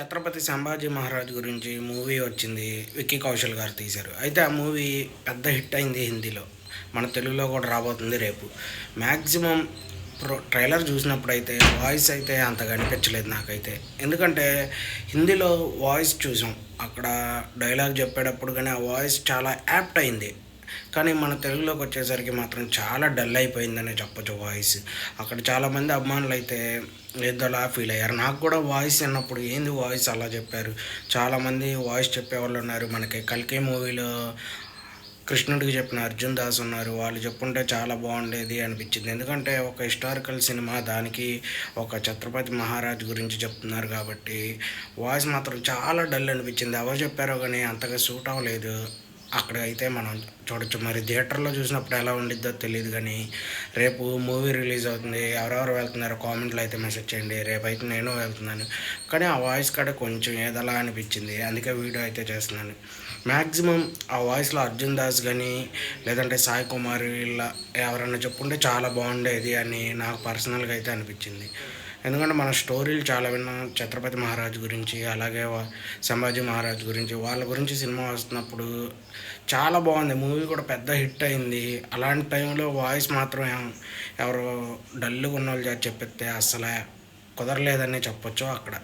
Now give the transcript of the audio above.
ఛత్రపతి సంభాజీ మహారాజ్ గురించి మూవీ వచ్చింది విక్కీ కౌశల్ గారు తీశారు. అయితే ఆ మూవీ పెద్ద హిట్ అయింది హిందీలో. మన తెలుగులో కూడా రాబోతుంది రేపు. మ్యాక్సిమం ప్రో ట్రైలర్ చూసినప్పుడు అయితే వాయిస్ అయితే అంతగా అనిపించలేదు నాకైతే. ఎందుకంటే హిందీలో వాయిస్ చూసాం. అక్కడ డైలాగ్ చెప్పేటప్పుడు కానీ ఆ వాయిస్ చాలా యాప్ట్ అయింది. కానీ మన తెలుగులోకి వచ్చేసరికి మాత్రం చాలా డల్ అయిపోయిందనే చెప్పొచ్చు వాయిస్. అక్కడ చాలామంది అభిమానులు అయితే ఏదోలా ఫీల్ అయ్యారు. నాకు కూడా వాయిస్ అన్నప్పుడు ఏంది వాయిస్ అలా చెప్పారు. చాలామంది వాయిస్ చెప్పేవాళ్ళు ఉన్నారు. మనకి కల్కి మూవీలో కృష్ణుడికి చెప్పిన అర్జున్ దాస్ ఉన్నారు. వాళ్ళు చెప్పుంటే చాలా బాగుండేది అనిపించింది. ఎందుకంటే ఒక హిస్టారికల్ సినిమా దానికి ఒక ఛత్రపతి మహారాజ్ గురించి చెప్తున్నారు కాబట్టి వాయిస్ మాత్రం చాలా డల్ అనిపించింది. ఎవరు చెప్పారో కానీ అంతగా సూట్ అవ్వలేదు. అక్కడ అయితే మనం చూడొచ్చు. మరి థియేటర్లో చూసినప్పుడు ఎలా ఉండిద్దో తెలియదు కానీ రేపు మూవీ రిలీజ్ అవుతుంది. ఎవరెవరు వెళ్తున్నారో కామెంట్లో అయితే మెసేజ్ చేయండి. రేపు అయితే నేను వెళ్తున్నాను. కానీ ఆ వాయిస్ కాడ కొంచెం ఏదలా అనిపించింది. అందుకే వీడియో అయితే చేస్తున్నాను. మ్యాక్సిమం ఆ వాయిస్లో అర్జున్ దాస్ కానీ లేదంటే సాయి కుమార్ వీళ్ళ ఎవరన్నా చెప్పుంటే చాలా బాగుండేది అని నాకు పర్సనల్గా అయితే అనిపించింది. ఎందుకంటే మన స్టోరీలు చాలా విన్నాం. ఛత్రపతి మహారాజ్ గురించి అలాగే సంభాజీ మహారాజ్ గురించి వాళ్ళ గురించి సినిమా వస్తున్నప్పుడు చాలా బాగుంది. మూవీ కూడా పెద్ద హిట్ అయింది. అలాంటి టైంలో వాయిస్ మాత్రం ఎవరు డల్గా ఉన్న వాళ్ళు చెప్పితే అసలు కుదరలేదని చెప్పొచ్చు అక్కడ.